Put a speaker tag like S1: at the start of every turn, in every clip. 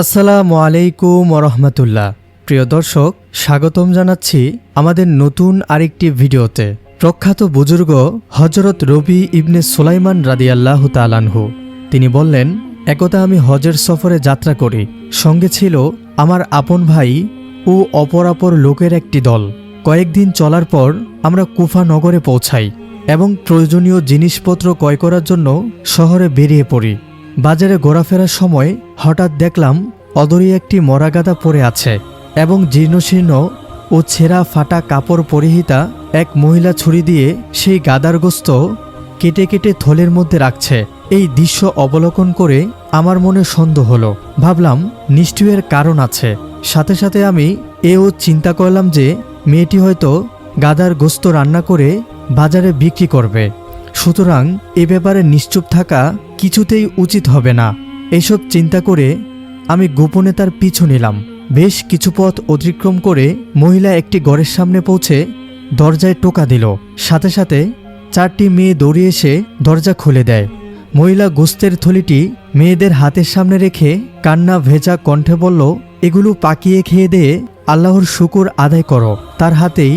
S1: আসসালামু আলাইকুম রহমতুল্লাহ প্রিয় দর্শক, স্বাগতম জানাচ্ছি আমাদের নতুন আরেকটি ভিডিওতে। প্রখ্যাত বুজুর্গ হজরত রবি ইবনে সুলাইমান রাদিয়াল্লাহু তালানহু তিনি বললেন, একদা আমি হজের সফরে যাত্রা করি। সঙ্গে ছিল আমার আপন ভাই ও অপরাপর লোকের একটি দল। কয়েকদিন চলার পর আমরা কুফা নগরে পৌঁছাই এবং প্রয়োজনীয় জিনিসপত্র ক্রয় করার জন্য শহরে বেরিয়ে পড়ি। বাজারে ঘোরাফেরার সময় হঠাৎ দেখলাম অদূরে একটি মরাগাদা পড়ে আছে এবং জীর্ণশীর্ণ ও ছেঁড়া ফাটা কাপড় পরিহিতা এক মহিলা ছুরি দিয়ে সেই গাদার গোস্ত কেটে কেটে থলের মধ্যে রাখছে। এই দৃশ্য অবলোকন করে আমার মনে সন্দেহ হলো। ভাবলাম, নিশ্চয়ের কারণ আছে। সাথে সাথে আমি এও চিন্তা করলাম যে মেয়েটি হয়তো গাদার গোস্ত রান্না করে বাজারে বিক্রি করবে। সুতরাং এ ব্যাপারে নিশ্চুপ থাকা কিছুতেই উচিত হবে না। এসব চিন্তা করে আমি গোপনে তার পিছু নিলাম। বেশ কিছু পথ অতিক্রম করে মহিলা একটি ঘরের সামনে পৌঁছে দরজায় টোকা দিল। সাথে সাথে চারটি মেয়ে দৌড়িয়ে এসে দরজা খুলে দেয়। মহিলা গোস্তের থলিটি মেয়েদের হাতের সামনে রেখে কান্না ভেজা কণ্ঠে বলল, এগুলো পাকিয়ে খেয়ে দিয়ে আল্লাহর শুকুর আদায় করো। তার হাতেই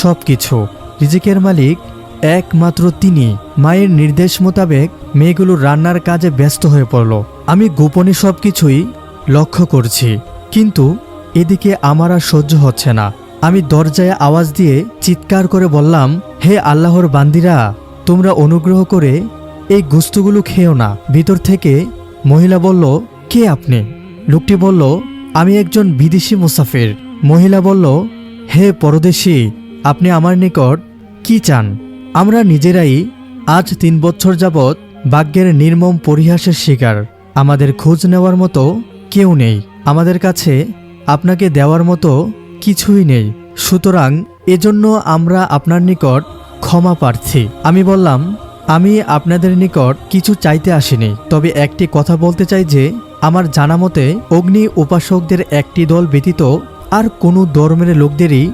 S1: সব কিছু রিজিকের মালিক একমাত্র তিনি। মায়ের নির্দেশ মোতাবেক মেয়েগুলো রান্নার কাজে ব্যস্ত হয়ে পড়ল। আমি গোপনে সব কিছুই লক্ষ্য করছি। কিন্তু এদিকে আমার আর সহ্য হচ্ছে না। আমি দরজায় আওয়াজ দিয়ে চিৎকার করে বললাম, হে আল্লাহর বান্দিরা, তোমরা অনুগ্রহ করে এই গুস্তগুলো খেও না। ভিতর থেকে মহিলা বলল, কে আপনি? লোকটি বলল, আমি একজন বিদেশি মুসাফির। মহিলা বলল, হে পরদেশী, আপনি আমার নিকট কি চান? আমরা নিজেরাই আজ তিন বছর যাবৎ ভাগ্যের নির্মম পরিহাসের শিকার। আমাদের খোঁজ নেওয়ার মতো কেউ নেই। আমাদের কাছে আপনাকে দেওয়ার মতো কিছুই নেই। সুতরাং এজন্য আমরা আপনার নিকট ক্ষমা প্রার্থী। আমি বললাম, আমি আপনাদের নিকট কিছু চাইতে আসিনি। তবে একটি কথা বলতে চাই যে, আমার জানা মতে অগ্নি উপাসকদের একটি দল ব্যতীত আর কোনো ধর্মের লোকদেরই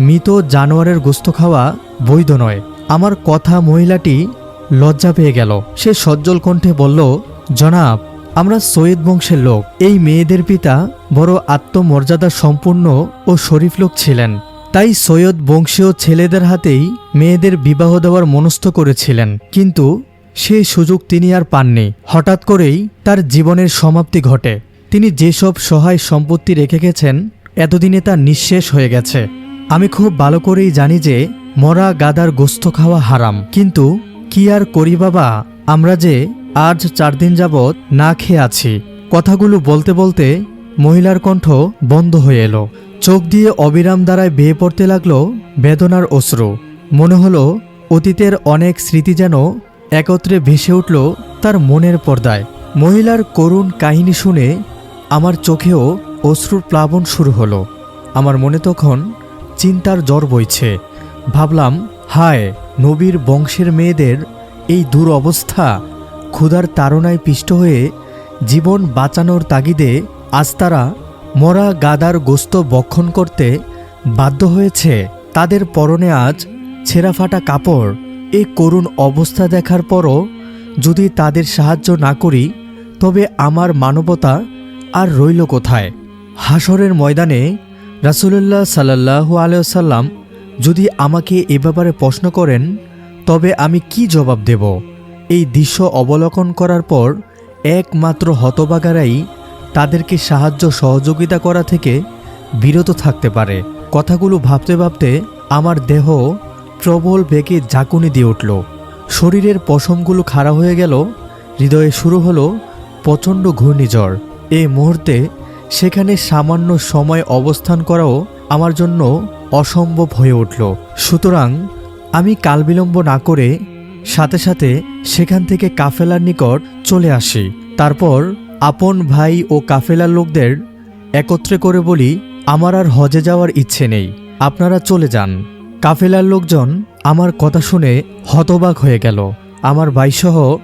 S1: মৃত জানোয়ারের গোস্ত খাওয়া বৈধ নয়। আমার কথা মহিলাটি লজ্জা পেয়ে গেল। সে সজ্জল কণ্ঠে বলল, জনাব, আমরা সৈয়দ বংশের লোক। এই মেয়েদের পিতা বড় আত্মমর্যাদা সম্পূর্ণ ও শরীফ লোক ছিলেন। তাই সৈয়দ বংশীয় ছেলেদের হাতেই মেয়েদের বিবাহ দেওয়ার মনস্থ করেছিলেন। কিন্তু সেই সুযোগ তিনি আর পাননি। হঠাৎ করেই তার জীবনের সমাপ্তি ঘটে। তিনি যেসব সহায় সম্পত্তি রেখে গেছেন, এতদিনে তা নিঃশেষ হয়ে গেছে। আমি খুব ভালো করেই জানি যে মরা গাদার গোস্ত খাওয়া হারাম। কিন্তু কি আর করি বাবা? আমরা যে আজ চার দিন যাবৎ না খেয়ে আছি। কথাগুলো বলতে বলতে মহিলার কণ্ঠ বন্ধ হয়ে এলো। চোখ দিয়ে অবিরাম দ্বারায় বেয়ে পড়তে লাগল বেদনার অশ্রু। মনে হলো অতীতের অনেক স্মৃতি যেন একত্রে ভেসে উঠল তার মনের পর্দায়। মহিলার করুণ কাহিনী শুনে আমার চোখেও অশ্রুর প্লাবন শুরু হলো। আমার মনে তখন চিন্তার জ্বর বইছে। ভাবলাম, হায়, নবীর বংশের মেয়েদের এই দুরবস্থা, ক্ষুধার তাড়নায় পিষ্ট হয়ে জীবন বাঁচানোর তাগিদে আজ তারা মরা গাদার গোস্ত বক্ষণ করতে বাধ্য হয়েছে। তাদের পরনে আজ ছেঁড়া ফাটা কাপড়। এই করুণ অবস্থা দেখার পরও যদি তাদের সাহায্য না করি, তবে আমার মানবতা আর রইল কোথায়? হাসরের ময়দানে রাসুলুল্লাহ সাল্লাহু আলিয়াল্লাম যদি আমাকে এ ব্যাপারে প্রশ্ন করেন, তবে আমি কি জবাব দেব? এই দৃশ্য অবলোকন করার পর একমাত্র হতবাগারাই তাদেরকে সাহায্য সহযোগিতা করা থেকে বিরত থাকতে পারে। কথাগুলো ভাবতে ভাবতে আমার দেহ প্রবল বেগে ঝাঁকুনি দিয়ে উঠল। শরীরের পশমগুলো খাড়া হয়ে গেল, হৃদয়ে শুরু হলো প্রচণ্ড ঘূর্ণিঝড়। এই মুহূর্তে সেখানে সামান্য সময় অবস্থান করাও আমার জন্য অসম্ভব হয়ে উঠল। সুতরাং আমি কালবিলম্ব না করে সাথে সাথে সেখান থেকে কাফেলার নিকট চলে আসি। তারপর আপন ভাই ও কাফেলার লোকদের একত্রে করে বলি, আমার আর হজে যাওয়ার ইচ্ছে নেই। আপনারা চলে যান। কাফেলার লোকজন আমার কথা শুনে হতবাক হয়ে গেল। আমার ভাইসহ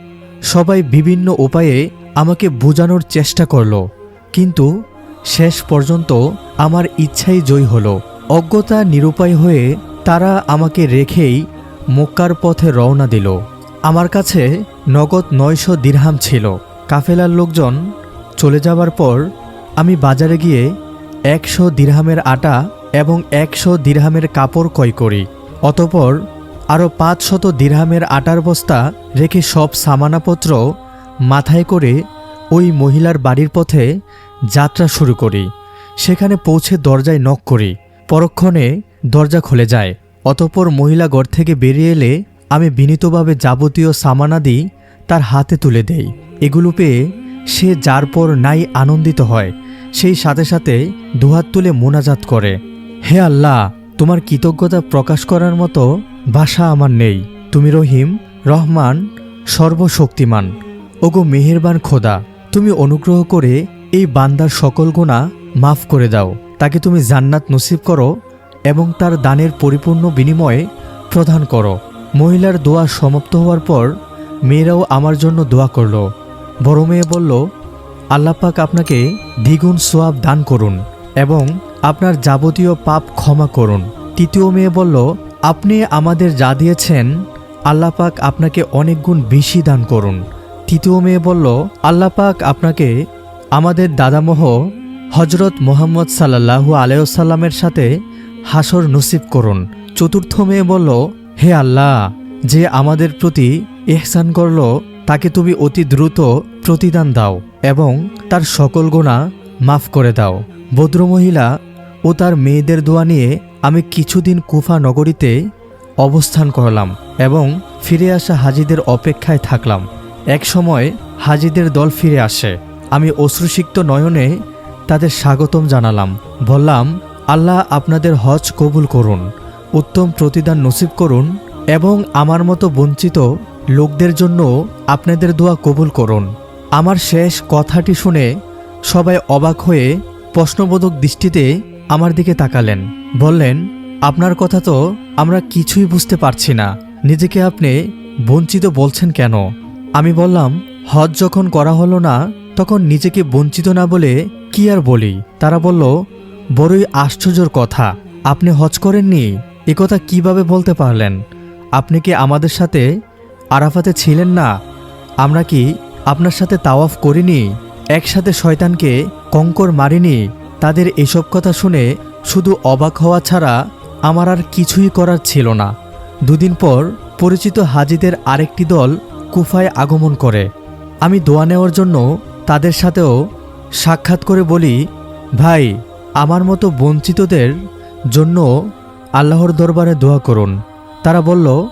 S1: সবাই বিভিন্ন উপায়ে আমাকে বোঝানোর চেষ্টা করল। কিন্তু শেষ পর্যন্ত আমার ইচ্ছাই জয় হলো। অজ্ঞতা নিরুপায় হয়ে তারা আমাকে রেখেই মক্কার পথে রওনা দিল। আমার কাছে নগদ নয়শো দিরহাম ছিল। কাফেলার লোকজন চলে যাবার পর আমি বাজারে গিয়ে একশো দিরহামের আটা এবং একশো দিরহামের কাপড় ক্রয় করি। অতপর আরও পাঁচ শত দিরহামের আটার বস্তা রেখে সব সামানাপত্র মাথায় করে ওই মহিলার বাড়ির পথে যাত্রা শুরু করি। সেখানে পৌঁছে দরজায় নক করি। পরক্ষণে দরজা খুলে যায়। অতপর মহিলা ঘর থেকে বেরিয়ে এলে আমি বিনীতভাবে যাবতীয় সামানাদি তার হাতে তুলে দেই। এগুলো পেয়ে সে যার পর নাই আনন্দিত হয়, সেই সাথে সাথে দুহাত তুলে মোনাজাত করে। হে আল্লাহ, তোমার কৃতজ্ঞতা প্রকাশ করার মতো ভাষা আমার নেই। তুমি রহিম, রহমান, সর্বশক্তিমান। ওগো মেহেরবান খোদা, তুমি অনুগ্রহ করে এই বান্দার সকল গোনা মাফ করে দাও। তাকে তুমি জান্নাত নসিব করো এবং তার দানের পরিপূর্ণ বিনিময়ে প্রদান করো। মহিলার দোয়া সমাপ্ত হওয়ার পর মেয়েরাও আমার জন্য দোয়া করল। বড় মেয়ে বলল আল্লাপাক আপনাকে দ্বিগুণ সোয়াব দান করুন এবং আপনার যাবতীয় পাপ ক্ষমা করুন। তৃতীয় মেয়ে বলল, আপনি আমাদের যা দিয়েছেন আল্লাপাক আপনাকে অনেক গুণ বেশি দান করুন। তৃতীয় মেয়ে বলল আল্লাপাক আপনাকে আমাদের দাদামহ হজরত মোহাম্মদ সাল্লাহু আলাইসাল্লামের সাথে হাসর নসিব করুন। চতুর্থ মেয়ে বলল, হে আল্লাহ, যে আমাদের প্রতি এহসান করল, তাকে তুমি অতি দ্রুত প্রতিদান দাও এবং তার সকল গোনা মাফ করে দাও। ভদ্রমহিলা ও তার মেয়েদের দোয়া নিয়ে আমি কিছুদিন কুফা নগরীতে অবস্থান করলাম এবং ফিরে আসা হাজিদের অপেক্ষায় থাকলাম। এক সময় হাজিদের দল ফিরে আসে। আমি অশ্রুসিক্ত নয়নে তাদের স্বাগতম জানালাম। বললাম, আল্লাহ আপনাদের হজ কবুল করুন, উত্তম প্রতিদান নসিব করুন এবং আমার মতো বঞ্চিত লোকদের জন্য আপনাদের দোয়া কবুল করুন। আমার শেষ কথাটি শুনে সবাই অবাক হয়ে প্রশ্নবোধক দৃষ্টিতে আমার দিকে তাকালেন। বললেন, আপনার কথা তো আমরা কিছুই বুঝতে পারছি না। নিজেকে আপনি বঞ্চিত বলছেন কেন? আমি বললাম, হজ যখন করা হলো না তখন নিজেকে বঞ্চিত না বলে কি আর বলি? তারা বলল, বড়ই আশ্চর্যর কথা। আপনি হজ করেননি? কথা কীভাবে বলতে পারলেন? আপনি কি আমাদের সাথে আরাফাতে ছিলেন না? আমরা কি আপনার সাথে তাওয়াফ করিনি? একসাথে শয়তানকে কঙ্কর মারিনি? তাদের এসব কথা শুনে শুধু অবাক হওয়া ছাড়া আমার আর কিছুই করার ছিল না। দুদিন পর পরিচিত হাজিদের আরেকটি দল কুফায় আগমন করে। আমি দোয়া নেওয়ার জন্য তাদের সাথেও সাক্ষাৎ করে বলি, ভাই, আমার মতো বঞ্চিতদের জন্য আল্লাহর দরবারে দোয়া করুন। তারা বলল,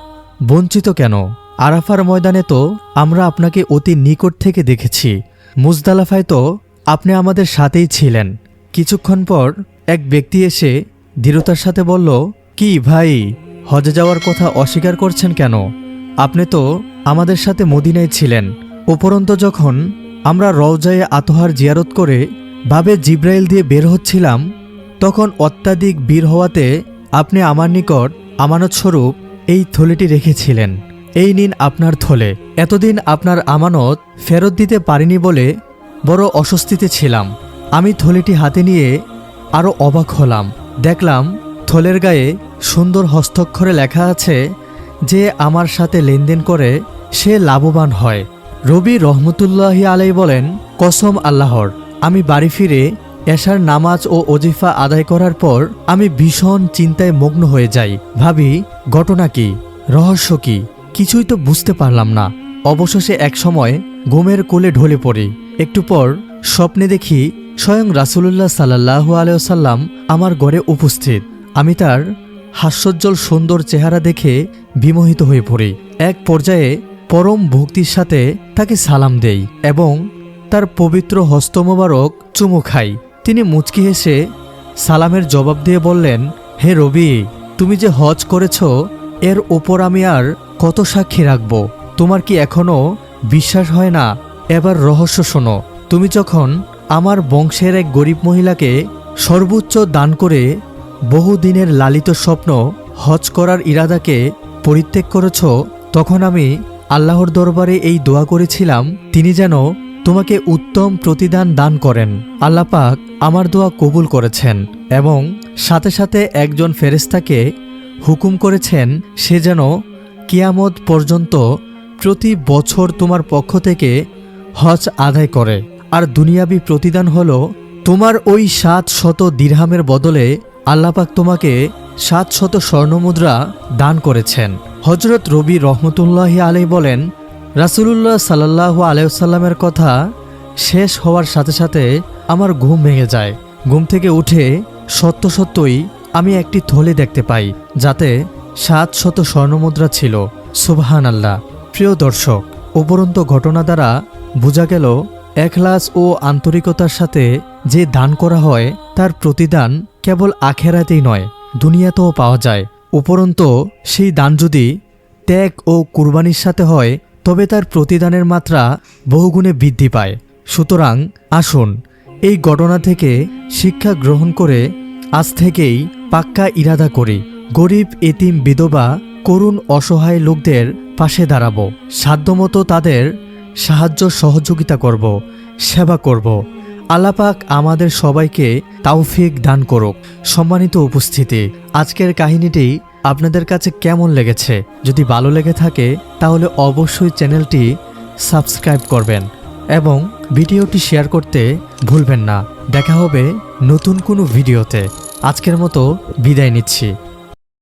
S1: বঞ্চিত কেন? আরাফার ময়দানে তো আমরা আপনাকে অতি নিকট থেকে দেখেছি। মুজদালাফায় তো আপনি আমাদের সাথেই ছিলেন। কিছুক্ষণ পর এক ব্যক্তি এসে দৃঢ়তার সাথে বলল, কি ভাই হজে যাওয়ার কথা অস্বীকার করছেন কেন? আপনি তো আমাদের সাথে মদিনায় ছিলেন। উপরন্ত যখন আমরা রওজায়ে আতহার জিয়ারত করে ভাবে জিব্রাইল দিয়ে বের হচ্ছিলাম, তখন অত্যাধিক বীর হওয়াতে আপনি আমার নিকট আমানতস্বরূপ এই থলেটি রেখেছিলেন। এই নিন আপনার থলে। এতদিন আপনার আমানত ফেরত দিতে পারিনি বলে বড় অস্বস্তিতে ছিলাম। আমি থলেটি হাতে নিয়ে আরও অবাক হলাম। দেখলাম থলের গায়ে সুন্দর হস্তক্ষরে লেখা আছে যে আমার সাথে লেনদেন করে সে লাভবান হয়। রবি রহমতুল্লাহি আলাই বলেন, কসম আল্লাহর, আমি বাড়ি ফিরে এশার নামাজ ও অজিফা আদায় করার পর আমি ভীষণ চিন্তায় মগ্ন হয়ে যাই। ভাবি, ঘটনা কি? রহস্য কি? কিছুই তো বুঝতে পারলাম না। অবশেষে এক সময় ঘুমের কোলে ঢলে পড়ি। একটু পর স্বপ্নে দেখি স্বয়ং রাসুলুল্লাহ সাল্লাহ আলাইসাল্লাম আমার ঘরে উপস্থিত। আমি তার হাস্যোজ্জ্বল সুন্দর চেহারা দেখে বিমোহিত হয়ে পড়ি। এক পর্যায়ে পরম ভক্তির সাথে তাকে সালাম দেই এবং তার পবিত্র হস্তমোবারক চুমু খাই। তিনি মুচকি হেসে সালামের জবাব দিয়ে বললেন, হে রবি, তুমি যে হজ করেছ, এর ওপর আমি আর কত সাক্ষী রাখব? তোমার কি এখনও বিশ্বাস হয় না? এবার রহস্য শোনো। তুমি যখন আমার বংশের এক গরিব মহিলাকে সর্বোচ্চ দান করে বহুদিনের লালিত স্বপ্ন হজ করার ইরাদাকে পরিত্যাগ করেছ, তখন আমি আল্লাহর দরবারে এই দোয়া করেছিলাম, তিনি যেন তোমাকে উত্তম প্রতিদান দান করেন। আল্লাপাক আমার দোয়া কবুল করেছেন এবং সাথে সাথে একজন ফেরেস্তাকে হুকুম করেছেন, সে যেন কিয়ামত পর্যন্ত প্রতি বছর তোমার পক্ষ থেকে হজ আদায় করে। আর দুনিয়াবি প্রতিদান হল তোমার ওই সাত শত দিরহামের বদলে আল্লাপাক তোমাকে সাত শত স্বর্ণমুদ্রা দান করেছেন। হজরত রবি রহমতুল্লাহি আলী বলেন, রাসুলুল্লাহ সাল্লাহ আলাইসাল্লামের কথা শেষ হওয়ার সাথে সাথে আমার ঘুম ভেঙে যায়। ঘুম থেকে উঠে সত্য সত্যই আমি একটি থলি দেখতে পাই, যাতে সাত শত স্বর্ণমুদ্রা ছিল। সুবহান আল্লাহ প্রিয় দর্শক, উপরন্ত ঘটনা দ্বারা বোঝা গেল একলাস ও আন্তরিকতার সাথে যে দান করা হয়, তার প্রতিদান কেবল আখেরাতেই নয় দুনিয়াতেও পাওয়া যায়। উপরন্ত সেই দান যদি ত্যাগ ও কুরবানির সাথে হয়, তবে তার প্রতিদানের মাত্রা বহুগুণে বৃদ্ধি পায়। সুতরাং আসুন, এই ঘটনা থেকে শিক্ষা গ্রহণ করে আজ থেকেই পাক্কা ইরাদা করি। গরিব, এতিম, বিধবা, করুণ, অসহায় লোকদের পাশে দাঁড়াবো। সাধ্যমতো তাদের সাহায্য সহযোগিতা করব, সেবা করব। আলাপাক আমাদের সবাইকে তাওফিক দান করুক। সম্মানিত উপস্থিতি, আজকের কাহিনীটি আপনাদের কাছে কেমন লেগেছে? যদি ভালো লেগে থাকে, তাহলে অবশ্যই চ্যানেলটি সাবস্ক্রাইব করবেন এবং ভিডিওটি শেয়ার করতে ভুলবেন না। দেখা হবে নতুন কোনো ভিডিওতে। আজকের মতো বিদায় নিচ্ছি।